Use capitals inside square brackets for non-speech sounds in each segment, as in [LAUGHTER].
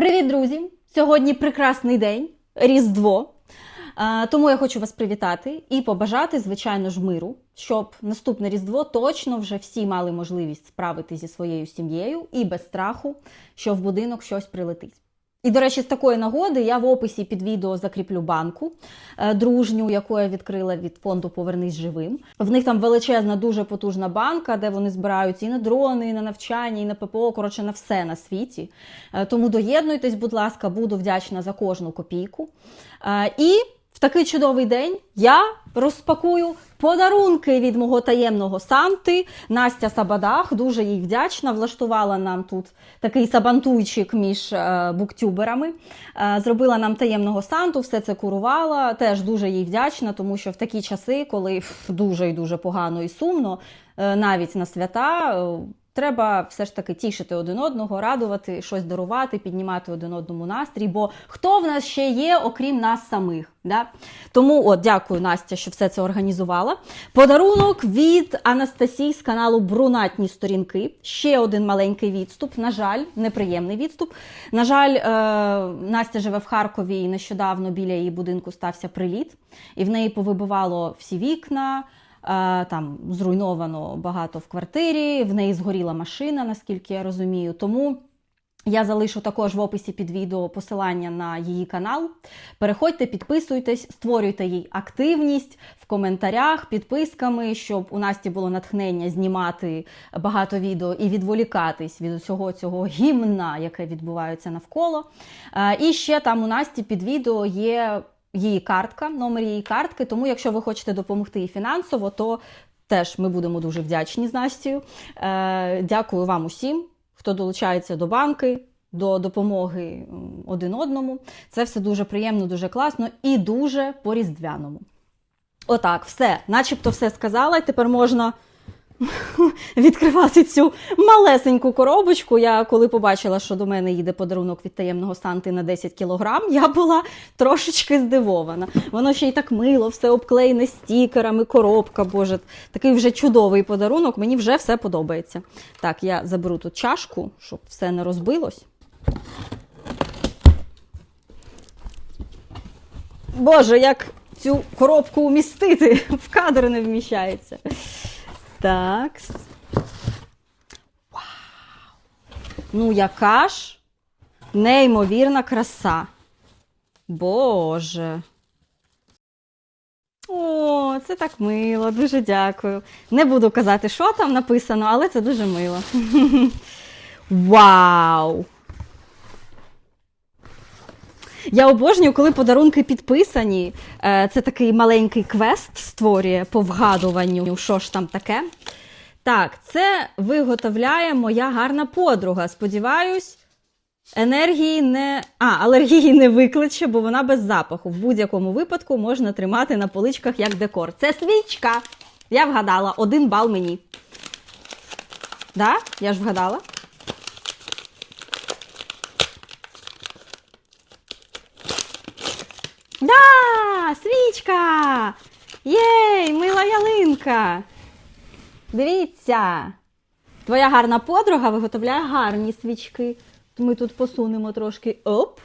Привіт, друзі! Сьогодні прекрасний день, Різдво. Тому я хочу вас привітати і побажати, звичайно ж, миру, щоб наступне Різдво точно вже всі мали можливість справити зі своєю сім'єю і без страху, що в будинок щось прилетить. І, до речі, з такої нагоди я в описі під відео закріплю банку е, дружню, яку я відкрила від фонду Повернись живим. В них там величезна, дуже потужна банка, де вони збираються і на дрони, і на навчання, і на ППО, коротше, на все на світі. Е, Тому доєднуйтесь, будь ласка, буду вдячна за кожну копійку. Е, І такий чудовий день я розпакую подарунки від мого таємного Санти. Настя Сабадах, дуже їй вдячна. Влаштувала нам тут такий сабантуйчик між е, буктюберами. Е, зробила нам таємного Санту, все це курувала. Теж дуже їй вдячна, тому що в такі часи, коли ф, дуже і дуже погано і сумно, е, навіть на свята. е, Треба все ж таки тішити один одного, радувати, щось дарувати, піднімати один одному настрій. Бо хто в нас ще є, окрім нас самих? Да? Тому от дякую, Настя, що все це організувала. Подарунок від Анастасії з каналу Брунатні сторінки. Ще один маленький відступ. На жаль, неприємний відступ. На жаль, е, Настя живе в Харкові і нещодавно біля її будинку стався приліт, і в неї повибивало всі вікна. Е, Там зруйновано багато в квартирі, в неї згоріла машина, наскільки я розумію. Тому я залишу також в описі під відео посилання на її канал. Переходьте, підписуйтесь, створюйте їй активність в коментарях, підписками, щоб у Насті було натхнення знімати багато відео і відволікатись від усього цього гімна, яке відбувається навколо. Е, І ще там у Насті під відео є її картка, номер її картки. Тому, якщо ви хочете допомогти їй фінансово, то теж ми будемо дуже вдячні з Настю. Е, Дякую вам усім, хто долучається до банки. До допомоги один одному. Це все дуже приємно, дуже класно і дуже по-різдвяному. Отак, все, начебто все сказала, і тепер можна [LAUGHS] відкривати цю малесеньку коробочку. Я коли побачила, що до мене їде подарунок від таємного Санти на 10 кілограм, я була трошечки здивована. Воно ще й так мило, все обклеєне стікерами, коробка, боже, такий вже чудовий подарунок. Мені вже все подобається. Так, я заберу тут чашку, щоб все не розбилось. Боже, як цю коробку умістити [LAUGHS] в кадр не вміщається. Так. Вау! Ну, яка ж неймовірна краса. Боже. О, це так мило, дуже дякую. Не буду казати, що там написано, але це дуже мило. [LAUGHS] Вау! Я обожнюю, коли подарунки підписані. Е, Це такий маленький квест створює по вгадуванню, що ж там таке. Так, це виготовляє моя гарна подруга. Сподіваюсь, енергії не. А, алергії не викличе, бо вона без запаху. В будь-якому випадку можна тримати на поличках як декор. Це свічка. Я вгадала, один бал мені. Да? Я ж вгадала. Да, свічка! Єй, мила ялинка! Дивіться, твоя гарна подруга виготовляє гарні свічки. Ми тут посунемо трошки оп.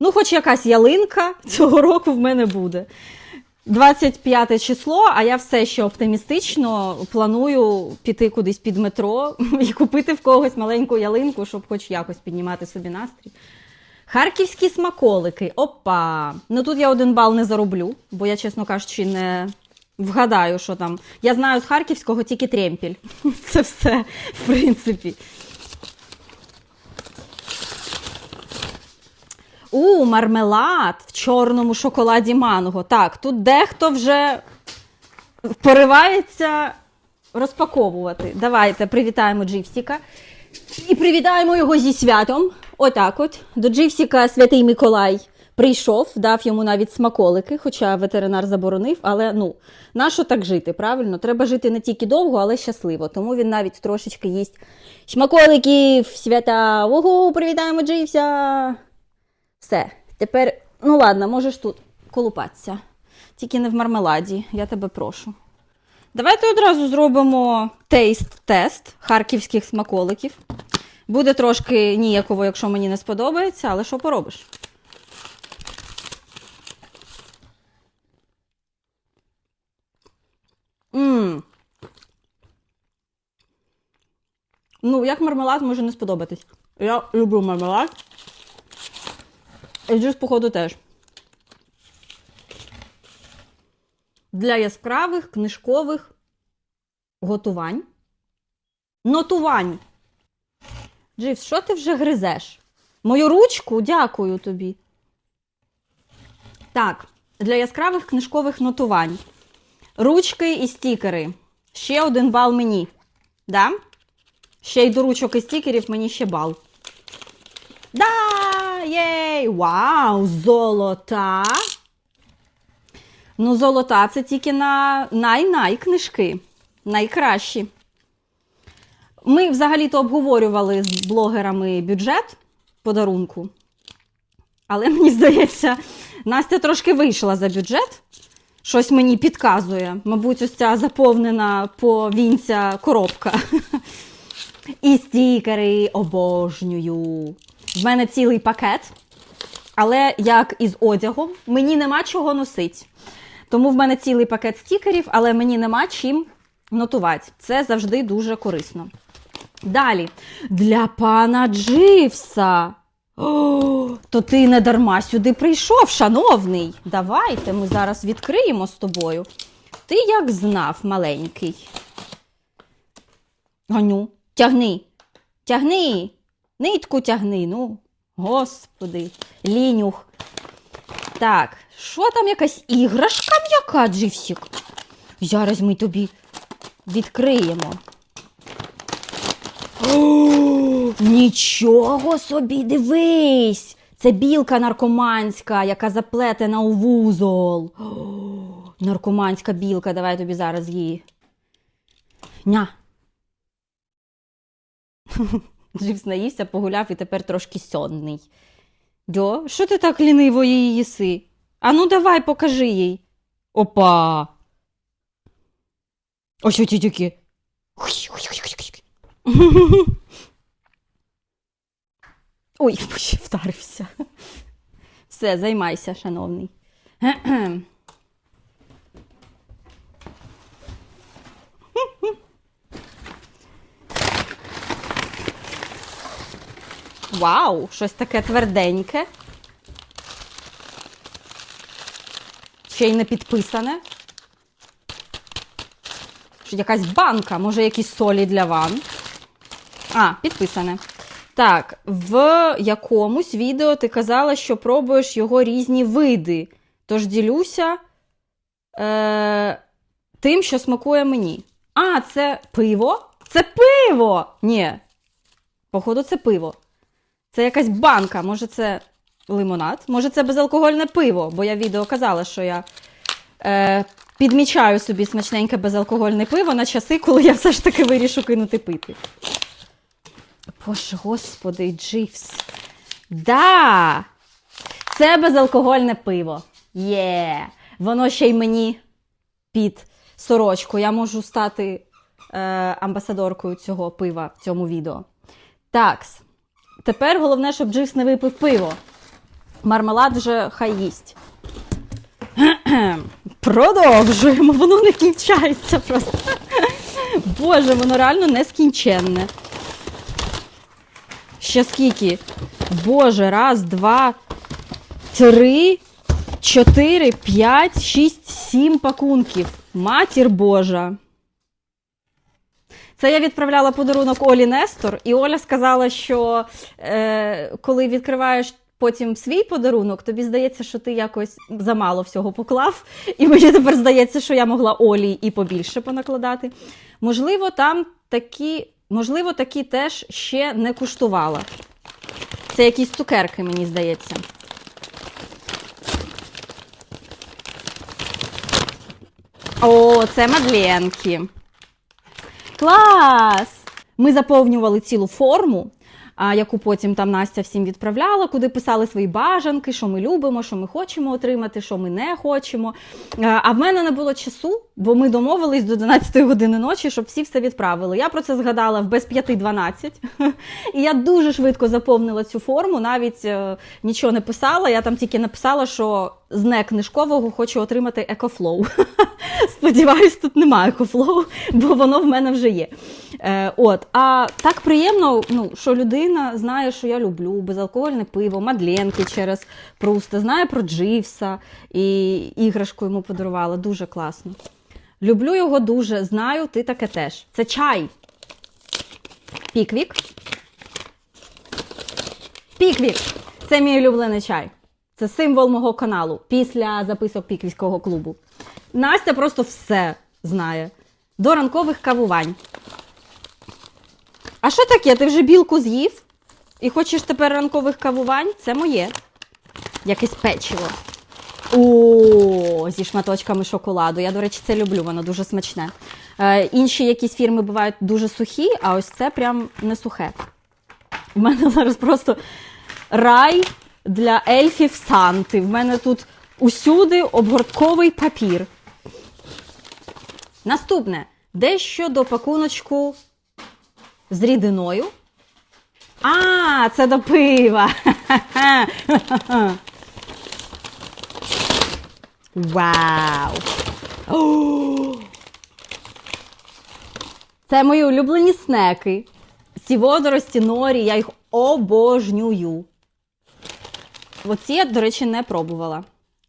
Ну, хоч якась ялинка цього року в мене буде. 25 число, а я все ще оптимістично планую піти кудись під метро [LAUGHS] і купити в когось маленьку ялинку, щоб хоч якось піднімати собі настрій. Харківські смаколики. Опа! Ну тут я один бал не зароблю, бо я, чесно кажучи, не вгадаю, що там. Я знаю з харківського тільки тремпіль. [LAUGHS] Це все, в принципі. У, мармелад в чорному шоколаді манго. Так, тут дехто вже поривається розпаковувати. Давайте привітаємо Дживсіка. І привітаємо його зі святом. Отак от. До Дживсіка святий Миколай прийшов, дав йому навіть смаколики, хоча ветеринар заборонив, але ну, нащо так жити, правильно? Треба жити не тільки довго, але щасливо. Тому він навіть трошечки їсть смаколиків, свята. Ого, привітаємо Джився! Все, тепер, ну ладно, можеш тут колупатися. Тільки не в мармеладі, я тебе прошу. Давайте одразу зробимо тейст-тест харківських смаколиків. Буде трошки ніяково, якщо мені не сподобається, але що поробиш? Мм. Ну, як мармелад може не сподобатись. Я люблю мармелад. І джус, походу, теж. Для яскравих книжкових готувань. Нотувань. Дживс, що ти вже гризеш? Мою ручку, дякую тобі. Так, для яскравих книжкових нотувань. Ручки і стікери. Ще один бал мені. Да? Ще й до ручок і стікерів мені ще бал. Да! Єй! Вау! Золота! Ну, золота це тільки на най-най книжки. Найкращі. Ми взагалі-то обговорювали з блогерами бюджет подарунку. Але мені здається, Настя трошки вийшла за бюджет. Щось мені підказує. Мабуть, ось ця заповнена по вінця коробка. І стікери обожнюю. В мене цілий пакет. Але як із одягом, мені нема чого носити. Тому в мене цілий пакет стікерів, але мені нема чим нотувати. Це завжди дуже корисно. Далі. Для пана Дживса. О, то ти не дарма сюди прийшов, шановний. Давайте ми зараз відкриємо з тобою. Ти як знав, маленький. Ганю, тягни, тягни, нитку тягни, ну, господи, лінюх. Так, що там якась іграшка м'яка, Дживсік? Зараз ми тобі відкриємо. [GASPS] Нічого собі, дивись! Це білка наркоманська, яка заплетена у вузол. [GASPS] Наркоманська білка, давай тобі зараз її. Ня. [LAUGHS] Дживс наївся, погуляв і тепер трошки сонний. Дьо, що ти так ліниво її їси? А ну давай, покажи їй. Опа. Ось оті тільки. Ой, вдарився. Все, займайся, шановний. Вау, щось таке тверденьке. Ще й не підписане. Якась банка, може, якісь солі для ван. А, підписане. Так, в якомусь відео ти казала, що пробуєш його різні види. Тож ділюся е, тим, що смакує мені. А, це пиво? Це пиво! Ні. Походу, це пиво. Це якась банка, може, це лимонад, може, це безалкогольне пиво, бо я відео казала, що я е, підмічаю собі смачненьке безалкогольне пиво на часи, коли я все ж таки вирішу кинути пити. Боже, господи, Дживс. Да! Це безалкогольне пиво. Є! Воно ще й мені під сорочку. Я можу стати е, амбасадоркою цього пива в цьому відео. Такс. Тепер головне, щоб Дживс не випив пиво. Мармелад вже хай їсть. [CLEARS THROAT] Продовжуємо, воно не кінчається просто. [LAUGHS] Боже, воно реально нескінченне. Ще скільки? Боже, раз, два, три, чотири, п'ять, шість, сім пакунків. Матір Божа. Це я відправляла подарунок Олі Нестор, і Оля сказала, що е, коли відкриваєш потім свій подарунок, тобі здається, що ти якось замало всього поклав. І мені тепер здається, що я могла Олі і побільше понакладати. Можливо, там такі, можливо, такі теж ще не куштувала. Це якісь цукерки, мені здається. О, це мадленки. Клас! Ми заповнювали цілу форму. А, яку потім там Настя всім відправляла, куди писали свої бажанки, що ми любимо, що ми хочемо отримати, що ми не хочемо. А, в мене не було часу, бо ми домовились до 11 години ночі, щоб всі все відправили. Я про це згадала в без 5.12. І я дуже швидко заповнила цю форму, навіть е, нічого не писала. Я там тільки написала, що з не книжкового хочу отримати екофлоу. [LAUGHS] Сподіваюсь, тут немає екофлоу, бо воно в мене вже є. Е, от. А так приємно, ну, що людина знає, що я люблю безалкогольне пиво, мадленки через Пруста, знає про Дживса і іграшку йому подарувала. Дуже класно. Люблю його дуже, знаю, ти таке теж. Це чай. Піквік. Піквік. Це мій улюблений чай. Це символ мого каналу після записок піквівського клубу. Настя просто все знає. До ранкових кавувань. А що таке? Ти вже білку з'їв? І хочеш тепер ранкових кавувань? Це моє. Якесь печиво. О, зі шматочками шоколаду. Я, до речі, це люблю, воно дуже смачне. Е, інші якісь фірми бувають дуже сухі, а ось це прям не сухе. У мене зараз просто рай для ельфів Санти. В мене тут усюди обгортковий папір. Наступне. Дещо до пакуночку з рідиною. А, це до пива. Вау! О! Це мої улюблені снеки. Ці водорості, норі, я їх обожнюю. Оці я, до речі, не пробувала.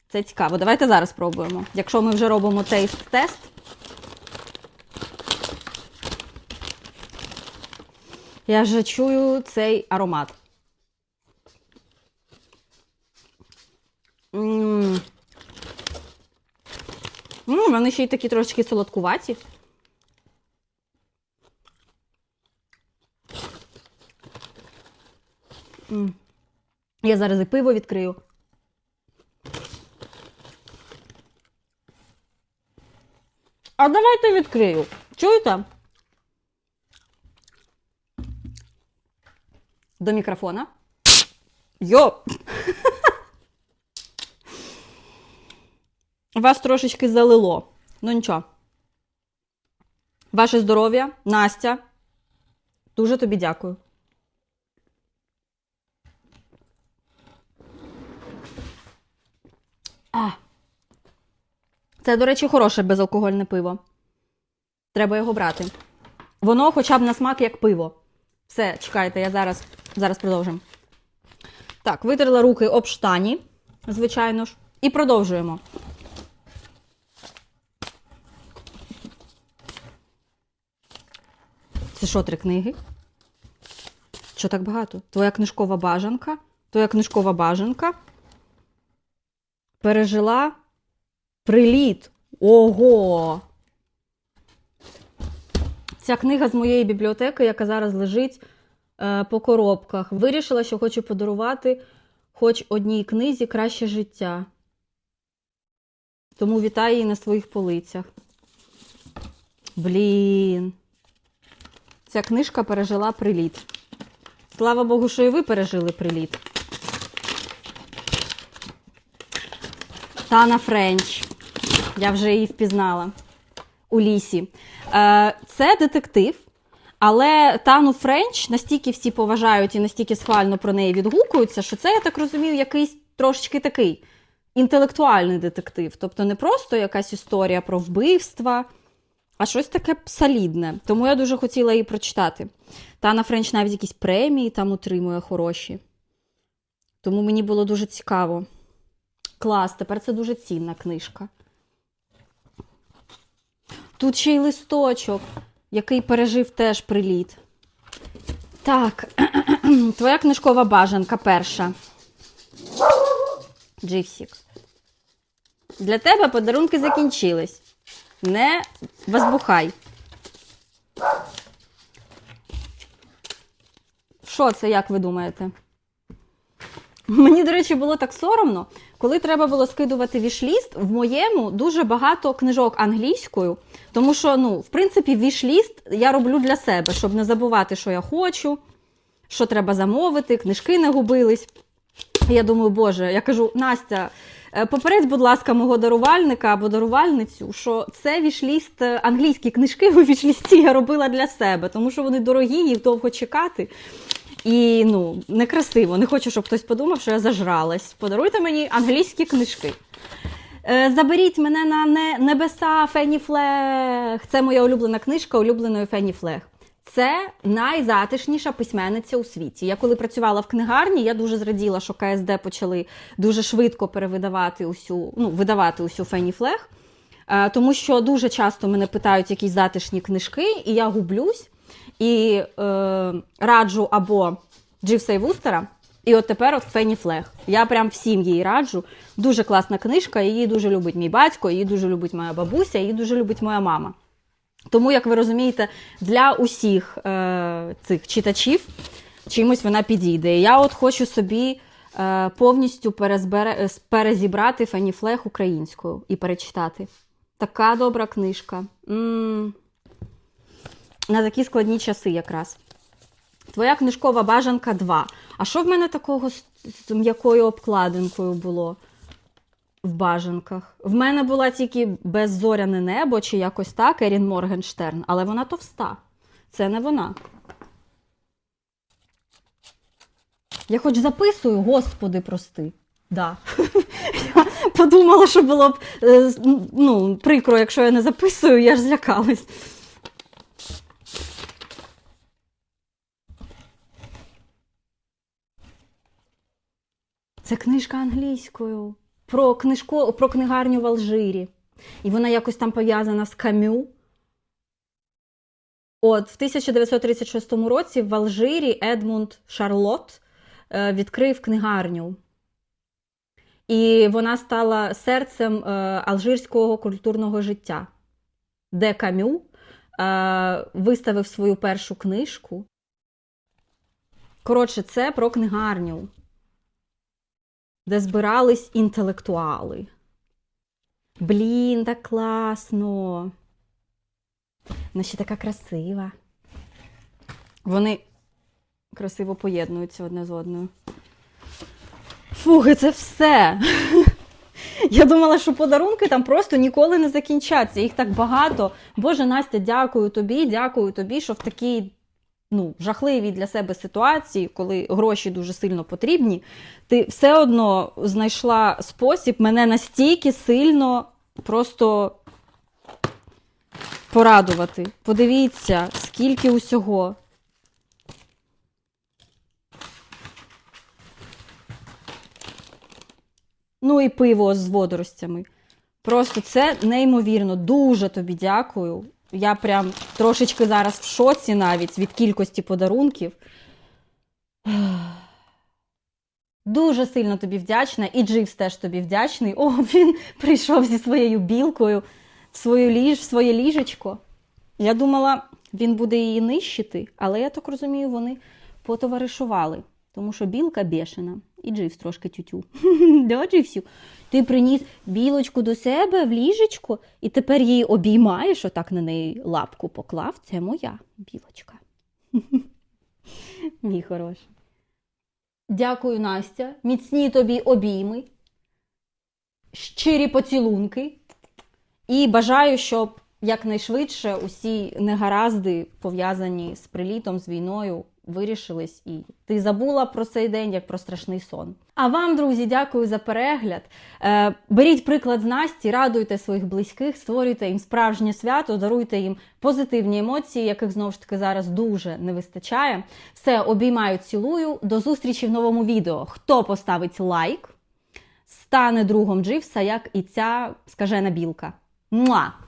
Це цікаво. Давайте зараз спробуємо. Якщо ми вже робимо тейст-тест. Я вже чую цей аромат. М. М, Вони ще й такі трошечки солодкуваті. М. Я зараз і пиво відкрию. А давайте відкрию. Чуєте? До мікрофона. Йо! [LAUGHS] Вас трошечки залило. Ну нічого. Ваше здоров'я, Настя. Дуже тобі дякую. А. Це, до речі, хороше безалкогольне пиво. Треба його брати. Воно хоча б на смак як пиво. Все, чекайте, я зараз, зараз продовжимо. Так, витерла руки об штані, звичайно ж. І продовжуємо. Це що, три книги? Що так багато? Твоя книжкова бажанка? Твоя книжкова бажанка пережила приліт. Ого! Ця книга з моєї бібліотеки, яка зараз лежить е, по коробках. Вирішила, що хочу подарувати хоч одній книзі краще життя. Тому вітаю її на своїх полицях. Блін. Ця книжка пережила приліт. Слава Богу, що і ви пережили приліт. Тана Френч. Я вже її впізнала у лісі. Е, Це детектив, але Тану Френч настільки всі поважають і настільки схвально про неї відгукуються, що це, я так розумію, якийсь трошечки такий інтелектуальний детектив. Тобто не просто якась історія про вбивства, а щось таке солідне. Тому я дуже хотіла її прочитати. Тана Френч навіть якісь премії там отримує хороші. Тому мені було дуже цікаво. Клас, тепер це дуже цінна книжка. Тут ще й листочок, який пережив теж приліт. Так, [CLEARS THROAT] твоя книжкова бажанка перша. Дживсік. Для тебе подарунки закінчились. Не возбухай. Що це, як ви думаєте? Мені, до речі, було так соромно, коли треба було скидувати вішліст, в моєму дуже багато книжок англійською, тому що, ну, в принципі, вішліст я роблю для себе, щоб не забувати, що я хочу, що треба замовити, книжки не губились. Я думаю, боже, я кажу, Настя, е, попередь, будь ласка, мого дарувальника або дарувальницю, що це вішліст, е, англійські книжки у вішлісті я робила для себе, тому що вони дорогі, їх довго чекати. І ну, некрасиво. Не хочу, щоб хтось подумав, що я зажралась. Подаруйте мені англійські книжки. Е, Заберіть мене на не- небеса Фенні Флег. Це моя улюблена книжка улюбленої Фенні Флег. Це найзатишніша письменниця у світі. Я коли працювала в книгарні, я дуже зраділа, що КСД почали дуже швидко перевидавати усю, ну, видавати усю Фенні Флег. Е, Тому що дуже часто мене питають якісь затишні книжки, і я гублюсь і е, раджу або Дживса і Вустера, і от тепер от Фенні Флег. Я прям всім її раджу. Дуже класна книжка, її дуже любить мій батько, її дуже любить моя бабуся, її дуже любить моя мама. Тому, як ви розумієте, для усіх е, цих читачів чимось вона підійде. Я от хочу собі е, повністю перезбере, е, перезібрати Фенні Флег українською і перечитати. Така добра книжка. м на такі складні часи якраз. Твоя книжкова бажанка 2. А що в мене такого з, м'якою обкладинкою було в бажанках? В мене була тільки беззоряне небо чи якось так, Ерін Моргенштерн, але вона товста. Це не вона. Я хоч записую, господи, прости. Да. [LAUGHS] Я подумала, що було б е, ну, прикро, якщо я не записую, я ж злякалась. Це книжка англійською про книжко, про книгарню в Алжирі. І вона якось там пов'язана з Камю. От, в 1936 році в Алжирі Едмунд Шарлот е, відкрив книгарню. І вона стала серцем е, алжирського культурного життя, де Камю е, виставив свою першу книжку. Коротше, це про книгарню де збирались інтелектуали. Блін, так класно. Вона ще така красива. Вони красиво поєднуються одне з одною. Фуги, це все. Я думала, що подарунки там просто ніколи не закінчаться. Їх так багато. Боже, Настя, дякую тобі, дякую тобі, що в такій ну, жахливій для себе ситуації, коли гроші дуже сильно потрібні, ти все одно знайшла спосіб мене настільки сильно просто порадувати. Подивіться, скільки усього. Ну і пиво з водоростями. Просто це неймовірно. Дуже тобі дякую. Я прям трошечки зараз в шоці навіть від кількості подарунків. Дуже сильно тобі вдячна, і Дживс теж тобі вдячний. О, він прийшов зі своєю білкою в, свою ліж, в своє ліжечко. Я думала, він буде її нищити, але я так розумію, вони потоваришували, тому що білка бешена, і Дживс трошки тютю. [LAUGHS] Да, Дживсю? Ти приніс білочку до себе в ліжечко, і тепер її обіймаєш, отак на неї лапку поклав. Це моя білочка. [LAUGHS] Мій хороший. Дякую, Настя. Міцні тобі обійми, щирі поцілунки. І бажаю, щоб якнайшвидше усі негаразди, пов'язані з прилітом, з війною, вирішились, і ти забула про цей день як про страшний сон. А вам, друзі, дякую за перегляд. Е, беріть приклад з Насті, радуйте своїх близьких, створюйте їм справжнє свято, даруйте їм позитивні емоції, яких знову ж таки зараз дуже не вистачає. Все, обіймаю, цілую. До зустрічі в новому відео. Хто поставить лайк, стане другом Дживса, як і ця скажена білка. Муа!